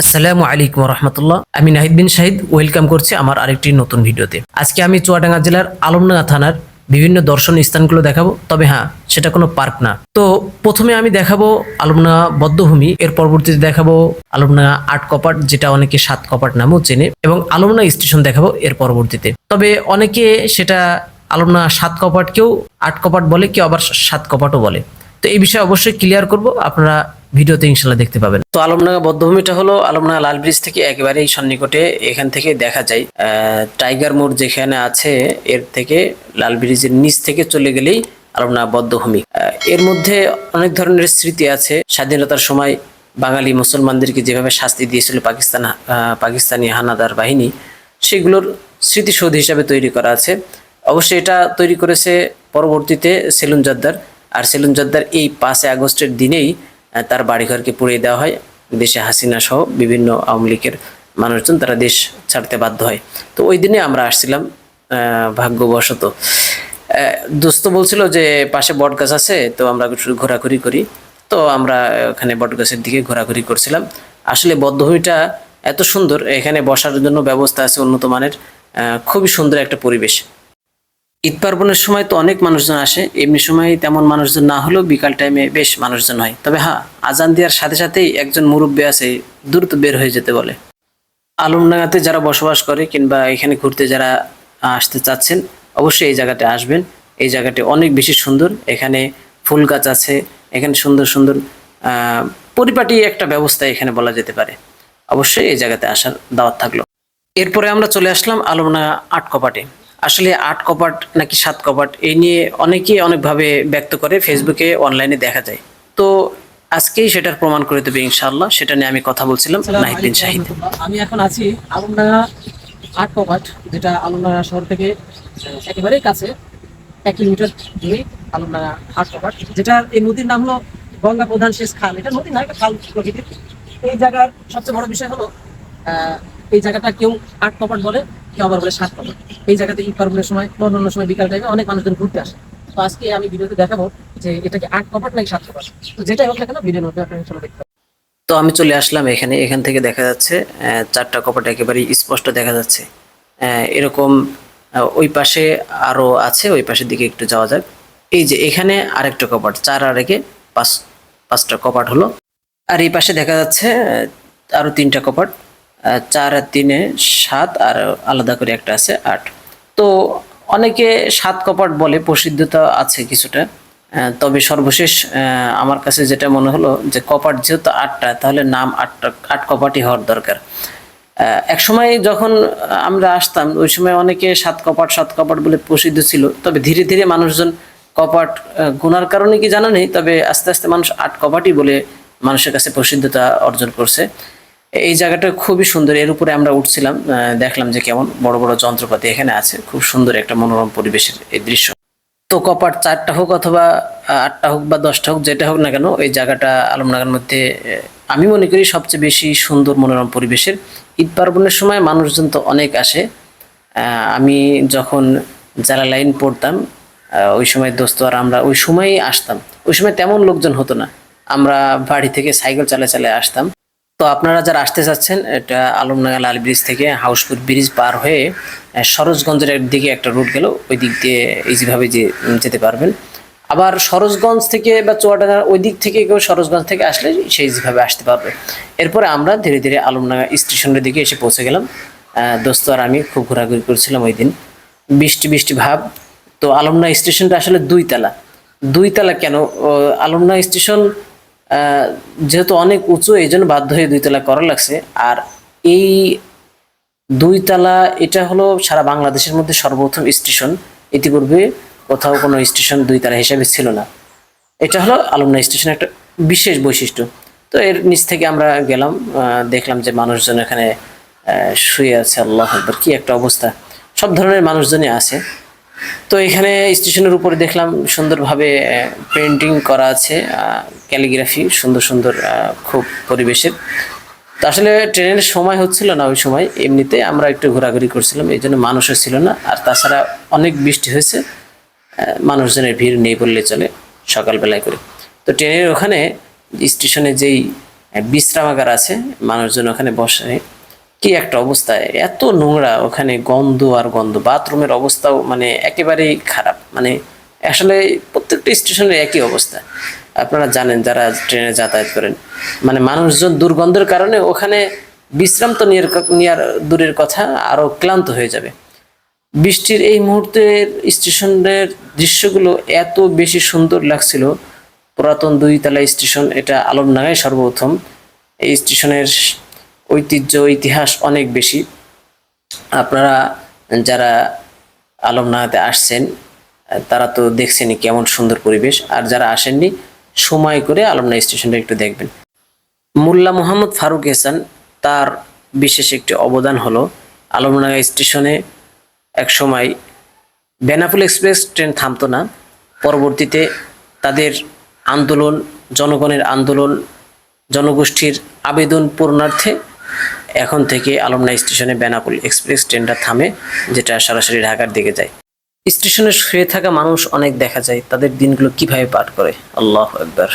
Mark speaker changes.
Speaker 1: আসসালামু আলাইকুম রহমতুল্লাহ। আমি নাহিদ বিন শাহিদ, ওয়েলকাম করছি আমার আরেকটি নতুন ভিডিওতে। আজকে আমি চুয়াডাঙ্গা জেলার আলমডাঙ্গা থানার বিভিন্ন দর্শনীয় স্থানগুলো দেখাবো। তবে হ্যাঁ সেটা কোনো পার্ক না। তো প্রথমে আমি দেখাবো আলমডাঙ্গা বদ্ধভূমি, এর পরবর্তীতে দেখাবো আলমডাঙ্গা আট কপাট, যেটা অনেকে সাত কপাট নামেও চেনে, এবং আলমডাঙ্গা স্টেশন দেখাবো এর পরবর্তীতে। তবে অনেকে সেটা আলমডাঙ্গা সাত কপাটকেও আট কপাট বলে, কেউ আবার সাত কপাটও বলে। তো এই বিষয়ে অবশ্যই ক্লিয়ার করব। আপনারা ভিডিওতে ইনশাল্লাহ দেখতে পাবেন। তো আলমডাঙ্গা বদ্ধভূমিটা হলো আলমডাঙ্গা লাল ব্রিজ থেকে একেবারেই সন্নিকটে এখান থেকে দেখা যায়। টাইগার মোড় যেখানে আছে, এর থেকে লাল ব্রিজের নিচ থেকে চলে গেলেই আলমডাঙ্গা বদ্ধভূমি। এর মধ্যে অনেক ধরনের স্মৃতি আছে। স্বাধীনতার সময় বাঙালি মুসলমানদেরকে যেভাবে শাস্তি দিয়েছিল পাকিস্তান পাকিস্তানি হানাদার বাহিনী, সেগুলোর স্মৃতিসৌধ হিসাবে তৈরি করা আছে। অবশ্যই এটা তৈরি করেছে পরবর্তীতে সেলুন জর্দার আর সেলুন জর্দার এই পাঁচই আগস্টের দিনেই তার বাড়িঘরকে পুড়িয়ে দেওয়া হয়। দেশে হাসিনা সহ বিভিন্ন আওয়ামী লীগের মানুষজন তারা দেশ ছাড়তে বাধ্য হয়। তো ওই দিনে আমরা আসছিলাম ভাগ্যবশত। দোস্ত বলছিল যে পাশে বট গাছ আছে, তো আমরা ঘোরাঘুরি করি। তো আমরা ওখানে বট গাছের দিকে ঘোরাঘুরি করছিলাম। আসলে বদ্ধভূমিটা এত সুন্দর, এখানে বসার জন্য ব্যবস্থা আছে উন্নত মানের খুবই সুন্দর একটা পরিবেশ। ঈদ পার্বণের সময় তো অনেক মানুষজন আসে, এমনি সময় তেমন মানুষজন না হলেও বিকাল টাইমে বেশ মানুষজন হয়। তবে হ্যাঁ আজান দেওয়ার সাথে সাথেই একজন মুরব্বী আছে, দ্রুত বের হয়ে যেতে বলে। আলমডাঙ্গাতে যারা বসবাস করে কিংবা এখানে ঘুরতে যারা আসতে চাচ্ছেন, অবশ্যই এই জায়গাতে আসবেন। এই জায়গাটি অনেক বেশি সুন্দর। এখানে ফুল গাছ আছে, এখানে সুন্দর সুন্দর পরিপাটি একটা ব্যবস্থা এখানে বলা যেতে পারে। অবশ্যই এই জায়গাতে আসার দাওয়াত থাকল। এরপরে আমরা চলে আসলাম আলমনা আট কপাটে আসলে আট কপাট নাকি সাত কপাট এই নিয়ে অনেকেই অনেকভাবে ব্যক্ত করে ফেসবুকে অনলাইনে দেখা যায়। তো আজকেই সেটার প্রমাণ করে দেবে ইনশাল্লাহ সেটা নিয়ে আমি কথা বলছিলাম নাহিদ বিন শাহিদ।
Speaker 2: আমি এখন আছি আলমডাঙ্গা আট কপাট যেটা আলমডাঙ্গা শহর থেকে একেবারেই কাছে এক কিলোমিটার দূরে আলমডাঙ্গা আট কপাট যেটা এই নদীর নাম হলো গঙ্গা প্রধান শেষ খাল। এটা নদী না খাল প্রকৃতির। এই জায়গার সবচেয়ে বড় বিষয় হলো আহ, এই জায়গাটা কেউ আট কপাট বলে কেউ বলে সাত কপাট এই জায়গাতে ঈদ পার্বণের সময় বা অন্যান্য সময় বিকাল টাইমে অনেক মানুষজন ঘুরতে আসে। তো আজকে আমি ভিডিওতে দেখাবো যে এটা কি আট কপাট নাকি সাত কপাট তো যেটাই হোক না কেন ভিডিওর মধ্যে আপনারা ইনশাল্লাহ দেখতে
Speaker 1: তো আমি চলে আসলাম এখানে। এখান থেকে দেখা যাচ্ছে চারটা কপাট একেবারেই স্পষ্ট দেখা যাচ্ছে। এরকম ওই পাশে আরও আছে ওই পাশের দিকে একটু যাওয়া যাক। এই যে এখানে আরেকটা কপাট চার আর একে পাঁচ পাঁচটা কপাট হলো। আর এই পাশে দেখা যাচ্ছে আহ, আরও তিনটা কপাট। চার আর তিনে সাত আর আলাদা করে একটা আছে আট। তো অনেকে সাত কপাট বলে, প্রসিদ্ধতা আছে কিছুটা। তবে সর্বশেষ আমার কাছে যেটা মনে হলো যে কপাট যেহেতু আটটা, তাহলে নাম আটটা, আট কপাটই হওয়ার দরকার। এক সময় যখন আমরা আসতাম, ওই সময় অনেকে সাত কপাট সাত কপাট বলে প্রসিদ্ধ ছিল। তবে ধীরে ধীরে মানুষজন কপাট গোনার কারণে কি জানা নেই, তবে আস্তে আস্তে মানুষ আট কপাটই বলে মানুষের কাছে প্রসিদ্ধতা অর্জন করছে। এই জায়গাটা খুবই সুন্দর। এর উপরে আমরা উঠছিলাম দেখলাম যে কেমন বড় বড় যন্ত্রপাতি এখানে আছে। খুব সুন্দর একটা মনোরম পরিবেশের এই দৃশ্য। তো কপাট চারটা হোক অথবা আটটা হোক বা দশটা হোক, যেটা হোক না কেন এই জায়গাটা আলমনাগার মধ্যে আমি মনে করি সবচেয়ে বেশি সুন্দর মনোরম পরিবেশের। ঈদ পার্বণের সময় মানুষজন তো অনেক আসে। আমি যখন যারা লাইন পড়তাম ওই সময় দোস্ত আর আমরা ওই সময়ই আসতাম। ওই সময় তেমন লোকজন হতো না। আমরা বাড়ি থেকে সাইকেল চালা চালা আসতাম। তো আপনারা যারা আসতে চাচ্ছেন, এটা আলমডাঙ্গা লাল ব্রিজ থেকে হাউসপুর ব্রিজ পার হয়ে সরোজগঞ্জের দিকে একটা রুট গেল, ওই দিক দিয়ে ইজিভাবে যে যেতে পারবেন। আবার সরোজগঞ্জ থেকে বা চুয়াডাঙ্গার ওই দিক থেকে কেউ সরোজগঞ্জ থেকে আসলে সেই ইজিভাবে আসতে পারবে। এরপরে আমরা ধীরে ধীরে আলমডাঙ্গা স্টেশনের দিকে এসে পৌঁছে গেলাম। দোস্ত আর আমি খুব ঘোরাঘুরি করছিলাম ওই দিন। বৃষ্টি বৃষ্টি ভাব। তো আলমডাঙ্গা স্টেশনটা আসলে দুই তালা দুই তালা কেন আলমডাঙ্গা স্টেশন যেহেতু অনেক উঁচু, এই জন্য বাধ্য হয়ে দুইতলা করা লাগছে। আর এই দুই দুইতলা এটা হলো সারা বাংলাদেশের মধ্যে সর্বপ্রথম স্টেশন। ইতিপূর্বে কোথাও কোনো স্টেশন দুইতলা হিসেবে ছিল না। এটা হলো আলমনা স্টেশন একটা বিশেষ বৈশিষ্ট্য। তো এর নিচ থেকে আমরা গেলাম দেখলাম যে মানুষজন এখানে শুয়ে আছে, আল্লাহ কি একটা অবস্থা। সব ধরনের মানুষজনই আছে। তো এখানে স্টেশনের উপরে দেখলাম সুন্দরভাবে পেন্টিং করা আছে ক্যালিগ্রাফি সুন্দর সুন্দর খুব পরিবেশের। তো আসলে ট্রেনের সময় হচ্ছিল না ওই সময়, এমনিতে আমরা একটু ঘোরাঘুরি করছিলাম, এই জন্য মানুষও ছিল না। আর তাছাড়া অনেক বৃষ্টি হয়েছে মানুষজনের ভিড় নেই বললে চলে সকালবেলায় করে। তো ট্রেনের ওখানে স্টেশনে যেই বিশ্রামাগার আছে, মানুষজন ওখানে বসে। কি একটা অবস্থা? এত নোংরা ওখানে গন্ধ আর গন্ধ। বাথরুমের অবস্থাও মানে একেবারেই খারাপ। মানে আসলে প্রত্যেকটা স্টেশনের একই অবস্থা। আপনারা জানেন যারা ট্রেনে যাতায়াত করেন। মানে মানুষজন দুর্গন্ধের কারণে ওখানে বিশ্রাম তো নেওয়ার দূরের কথা আরও ক্লান্ত হয়ে যাবে। বৃষ্টির এই মুহূর্তের স্টেশনের দৃশ্যগুলো এত বেশি সুন্দর লাগছিল। পুরাতন দুইতলা স্টেশন, এটা আলমডাঙ্গায় সর্বপ্রথম। এই স্টেশনের ঐতিহ্য, ইতিহাস অনেক বেশি। আপনারা যারা আলমডাঙ্গাতে আসছেন, তারা তো দেখছেনই কেমন সুন্দর পরিবেশ। আর যারা আসেননি, সময় করে আলমডাঙ্গা স্টেশনটা একটু দেখবেন। মোল্লা মোহাম্মদ ফারুক এহসান তার বিশেষ একটি অবদান হলো আলমডাঙ্গা স্টেশনে এক সময় বেনাপুল এক্সপ্রেস ট্রেন থামতো না। পরবর্তীতে তাদের আন্দোলন, জনগণের আন্দোলন, জনগোষ্ঠীর আবেদন পূর্ণার্থে এখন থেকে আলমনা স্টেশনে বেনাকুল এক্সপ্রেস ট্রেনটা থামে, যেটা সরাসরি ঢাকার দিকে যায়। স্টেশনে শুয়ে থাকা মানুষ অনেক দেখা যায়, তাদের দিনগুলো কীভাবে পার করে? আল্লাহ একবার